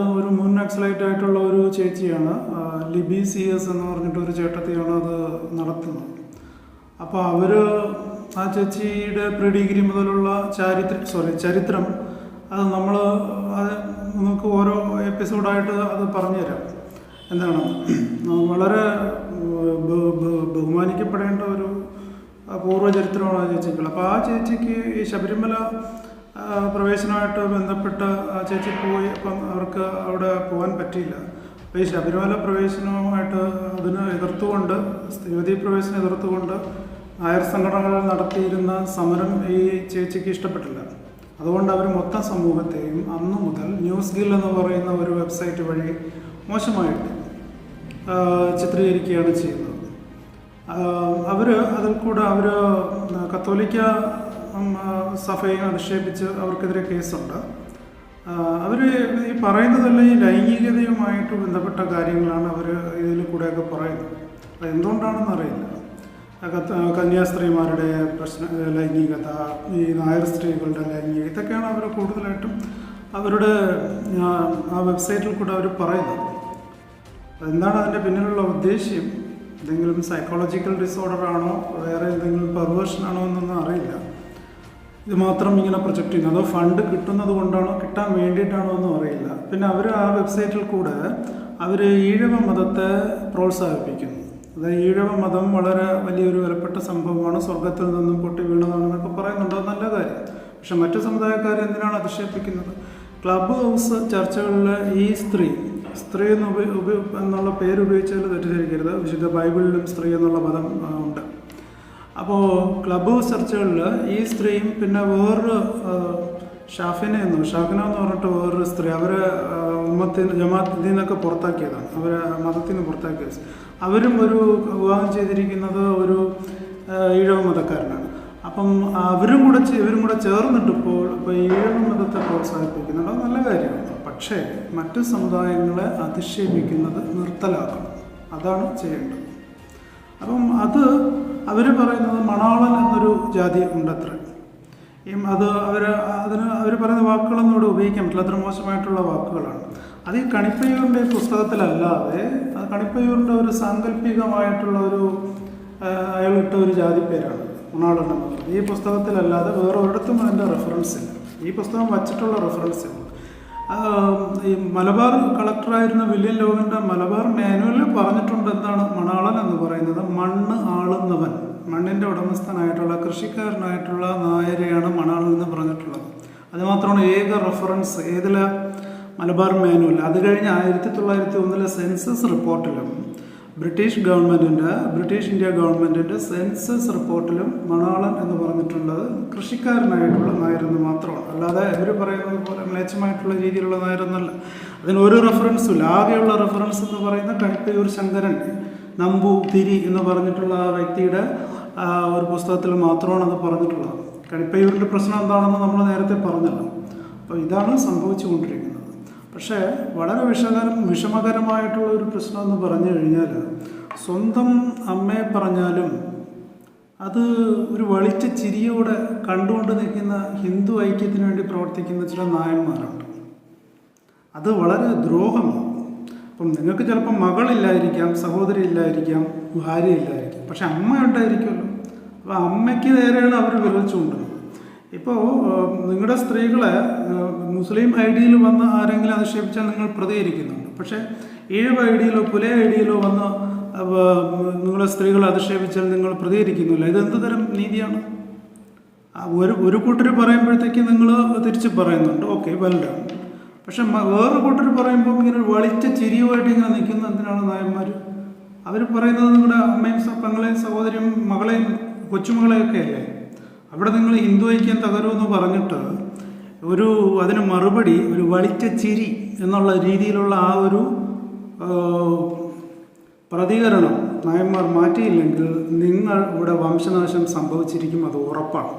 ഒരു മുൻ നക്സലൈറ്റ് ആയിട്ടുള്ള ഒരു ചേച്ചിയാണ്. ലിബി സി എസ് എന്ന് പറഞ്ഞിട്ട് ഒരു ചേട്ടത്തിയാണ് അത് നടത്തുന്നത്. അപ്പോൾ അവർ ആ ചേച്ചിയുടെ പ്രീ ഡിഗ്രി മുതലുള്ള ചാരിത്ര സോറി ചരിത്രം അത് നമ്മൾ അത് നമുക്ക് ഓരോ എപ്പിസോഡായിട്ട് അത് പറഞ്ഞുതരാം. എന്താണ്? വളരെ ബഹുമാനിക്കപ്പെടേണ്ട ഒരു പൂർവ ചരിത്രമാണ് ആ ചേച്ചിക്കുള്ളത്. അപ്പോൾ ആ ചേച്ചിക്ക് ഈ ശബരിമല പ്രവേശനമായിട്ട് ബന്ധപ്പെട്ട് ചേച്ചി പോയി അപ്പം അവർക്ക് അവിടെ പോകാൻ പറ്റിയില്ല. അപ്പോൾ ഈ ശബരിമല പ്രവേശനവുമായിട്ട് അതിന് എതിർത്തുകൊണ്ട് യുവതീ പ്രവേശനം എതിർത്തുകൊണ്ട് നായർ സംഘടനകൾ നടത്തിയിരുന്ന സമരം ഈ ചേച്ചിക്ക് ഇഷ്ടപ്പെട്ടില്ല. അതുകൊണ്ട് അവർ മൊത്തം സമൂഹത്തെയും അന്നു മുതൽ ന്യൂസ് ഗിൽ എന്ന് പറയുന്ന ഒരു വെബ്സൈറ്റ് വഴി മോശമായിട്ട് ചിത്രീകരിക്കുകയാണ് ചെയ്യുന്നത്. അവർ അതിൽ കൂടെ അവർ കത്തോലിക്ക സഭയെ അധിക്ഷേപിച്ച് അവർക്കെതിരെ കേസുണ്ട്. അവർ ഈ പറയുന്നതെല്ലാം ഈ ലൈംഗികതയുമായിട്ട് ബന്ധപ്പെട്ട കാര്യങ്ങളാണ് അവർ ഇതിൽ കൂടെയൊക്കെ പറയുന്നത്. അത് എന്തുകൊണ്ടാണെന്ന് അറിയില്ല. കന്യാസ്ത്രീമാരുടെ പ്രശ്ന ലൈംഗികത ഈ നായർ സ്ത്രീകളുടെ ലൈംഗികത ഇതൊക്കെയാണ് അവർ കൂടുതലായിട്ടും അവരുടെ ആ, ആ വെബ്സൈറ്റിൽ കൂടെ അവർ പറയുന്നത്. എന്താണ് അതിന്റെ പിന്നിലുള്ള ഉദ്ദേശ്യം? എന്തെങ്കിലും സൈക്കോളജിക്കൽ ഡിസോർഡർ ആണോ? വേറെ എന്തെങ്കിലും പെർവേഷൻ ആണോ എന്നൊന്നും അറിയില്ല. ഇത് മാത്രം ഇങ്ങനെ പ്രൊജക്റ്റ് ചെയ്യുന്നത്? അതോ ഫണ്ട് കിട്ടുന്നത് കൊണ്ടാണോ കിട്ടാൻ വേണ്ടിയിട്ടാണോ എന്നും അറിയില്ല. പിന്നെ അവർ ആ വെബ്സൈറ്റിൽ കൂടെ അവർ ഈഴവ മതത്തെ പ്രോത്സാഹിപ്പിക്കുന്നു. അതായത് ഈഴവ മതം വളരെ വലിയൊരു വിലപ്പെട്ട സംഭവമാണ്. സ്വർഗത്തിൽ നിന്നും പൊട്ടി വീണതാണെന്നൊക്കെ പറയുന്നുണ്ട്. അത് നല്ല കാര്യം. പക്ഷെ മറ്റു സമുദായക്കാർ എന്തിനാണ് അധിക്ഷേപിക്കുന്നത്? ക്ലബ് ഹൗസ് ചർച്ചകളിലെ ഈ സ്ത്രീ സ്ത്രീ എന്ന് ഉപ എന്നുള്ള പേര് ഉപയോഗിച്ചാൽ തെറ്റിദ്ധരിക്കരുത്. വിശുദ്ധ ബൈബിളിലും സ്ത്രീ എന്നുള്ള പദം ഉണ്ട്. അപ്പോൾ ക്ലബ് സെർച്ചുകളിൽ ഈ സ്ത്രീയും പിന്നെ വേറൊരു ഷാഫിനെ എന്നു ഷാഫിന എന്ന് പറഞ്ഞിട്ട് വേറൊരു സ്ത്രീ അവർ ഉമ്മത്തിന് ജമാഅത്തിൽ നിന്നൊക്കെ പുറത്താക്കിയതാണ്. അവർ മതത്തിൽ നിന്ന് പുറത്താക്കിയത്. അവരും ഒരു വിവാഹം ചെയ്തിരിക്കുന്നത് ഒരു ഈഴവ മതക്കാരനാണ്. അപ്പം അവരും കൂടെ ഇവരും കൂടെ ചേർന്നിട്ട് ഇപ്പോൾ ഇപ്പോൾ ഈഴവ മതത്തെ പ്രോത്സാഹിപ്പിക്കുന്നുണ്ടോ. നല്ല കാര്യമാണ്. പക്ഷേ മറ്റു സമുദായങ്ങളെ അധിക്ഷേപിക്കുന്നത് നിർത്തലാക്കണം. അതാണ് ചെയ്യേണ്ടത്. അപ്പം അത് അവർ പറയുന്നത് മണാളൻ എന്നൊരു ജാതി ഉണ്ടത്ര. ഈ അത് അവർ അതിന് അവർ പറയുന്ന വാക്കുകളൊന്നും ഇവിടെ ഉപയോഗിക്കാൻ പറ്റില്ല. അത്ര മോശമായിട്ടുള്ള വാക്കുകളാണ്. അത് ഈ കണിപ്പയ്യൂരിന്റെ പുസ്തകത്തിലല്ലാതെ കണിപ്പയ്യൂരിന്റെ ഒരു സാങ്കല്പികമായിട്ടുള്ള ഒരു അയാളിട്ട ഒരു ജാതി പേരാണ് മണാളൻ എന്നുള്ളത് ഈ പുസ്തകത്തിലല്ലാതെ വേറെ ഒരിടത്തും അതിന്റെ റെഫറൻസ് ഇല്ല. ഈ പുസ്തകം വച്ചിട്ടുള്ള റെഫറൻസ് ഇല്ല. ഈ മലബാർ കളക്ടറായിരുന്ന വില്യം ലോവിന്റെ മലബാർ മാനുവലിൽ പറഞ്ഞിട്ടുണ്ട് എന്താണ് മണാളൻ എന്ന് പറയുന്നത്? മണ്ണ് ആളുന്നവൻ. മണ്ണിന്റെ ഉടമസ്ഥനായിട്ടുള്ള കൃഷിക്കാരനായിട്ടുള്ള നായരെയാണ് മണാളൻ എന്ന് പറഞ്ഞിട്ടുള്ളത്. അതുമാത്രമാണ് ഏക റെഫറൻസ് ഏതിലെ? മലബാർ മാനുവൽ. അത് കഴിഞ്ഞ് ആയിരത്തി തൊള്ളായിരത്തി ഒന്നിലെ സെൻസസ് റിപ്പോർട്ടിലും ബ്രിട്ടീഷ് ഗവൺമെന്റിന്റെ ബ്രിട്ടീഷ് ഇന്ത്യ ഗവൺമെന്റിന്റെ സെൻസസ് റിപ്പോർട്ടിലും മണാളൻ എന്ന് പറഞ്ഞിട്ടുള്ളത് കൃഷിക്കാരനായിട്ടുള്ള നായരെന്ന് മാത്രമാണ്. അല്ലാതെ ഇവർ പറയുന്നത് പോലെ മ്ലേച്ഛമായിട്ടുള്ള രീതിയിലുള്ള നായരെന്നല്ല. അതിന് ഒരു റെഫറൻസും ഇല്ല. ആകെയുള്ള റെഫറൻസ് എന്ന് പറയുന്ന കണിപ്പയൂർ ശങ്കരൻ നമ്പു തിരി എന്ന് പറഞ്ഞിട്ടുള്ള ആ വ്യക്തിയുടെ ഒരു പുസ്തകത്തിൽ മാത്രമാണ് അത് പറഞ്ഞിട്ടുള്ളത്. കണിപ്പയൂരിന്റെ പ്രശ്നം എന്താണെന്ന് നമ്മൾ നേരത്തെ പറഞ്ഞല്ലോ. അപ്പോൾ ഇതാണ് സംഭവിച്ചുകൊണ്ടിരിക്കുന്നത്. പക്ഷേ വളരെ വിഷകരം വിഷമകരമായിട്ടുള്ള ഒരു പ്രശ്നം എന്ന് പറഞ്ഞു കഴിഞ്ഞാൽ സ്വന്തം അമ്മയെ പറഞ്ഞാലും അത് ഒരു വളിച്ച ചിരിയോടെ കണ്ടുകൊണ്ട് നിൽക്കുന്ന ഹിന്ദു ഐക്യത്തിന് വേണ്ടി പ്രവർത്തിക്കുന്ന ചില നായന്മാരുണ്ട്. അത് വളരെ ദ്രോഹമാണ്. അപ്പം നിങ്ങൾക്ക് ചിലപ്പോൾ മകളില്ലായിരിക്കാം സഹോദരി ഇല്ലായിരിക്കാം ഭാര്യ ഇല്ലായിരിക്കാം പക്ഷെ അമ്മ ഉണ്ടായിരിക്കുമല്ലോ അപ്പോൾ അമ്മയ്ക്ക് നേരെയാണ് അവർ വിരൽ ഇപ്പോൾ നിങ്ങളുടെ സ്ത്രീകളെ മുസ്ലിം ഐ ഡിയിൽ വന്ന് ആരെങ്കിലും അധിക്ഷേപിച്ചാൽ നിങ്ങൾ പ്രതികരിക്കുന്നുണ്ട്. പക്ഷേ ഏഴ് ഐ ഡിയിലോ പുല ഐ ഡിയിലോ വന്ന് നിങ്ങളുടെ നിങ്ങളെ സ്ത്രീകളെ അധിക്ഷേപിച്ചാൽ നിങ്ങൾ പ്രതികരിക്കുന്നില്ല. ഇത് എന്ത് തരം നീതിയാണ്? ഒരു ഒരു കൂട്ടർ പറയുമ്പോഴത്തേക്ക് നിങ്ങൾ തിരിച്ച് പറയുന്നുണ്ട്. ഓക്കെ വെൽഡൺ പക്ഷെ വേറൊരു വേറെ കൂട്ടർ പറയുമ്പോൾ ഇങ്ങനെ ഒരു വളിച്ച ചിരിയുമായിട്ട് ഇങ്ങനെ നിൽക്കുന്ന എന്തിനാണ് നായന്മാർ അവർ പറയുന്നത് നിങ്ങളുടെ അമ്മയും പെങ്ങളെയും സഹോദരിയും മകളെയും കൊച്ചുമകളെയൊക്കെ അല്ലേ അവിടെ നിങ്ങൾ ഹിന്ദു ഐക്യം തകരുമെന്ന് പറഞ്ഞിട്ട് ഒരു അതിന് മറുപടി ഒരു വളിച്ച ചിരി എന്നുള്ള രീതിയിലുള്ള ആ ഒരു പ്രതികരണം നായന്മാർ മാറ്റിയില്ലെങ്കിൽ നിങ്ങൾ ഇവിടെ വംശനാശം സംഭവിച്ചിരിക്കും അത് ഉറപ്പാണ്.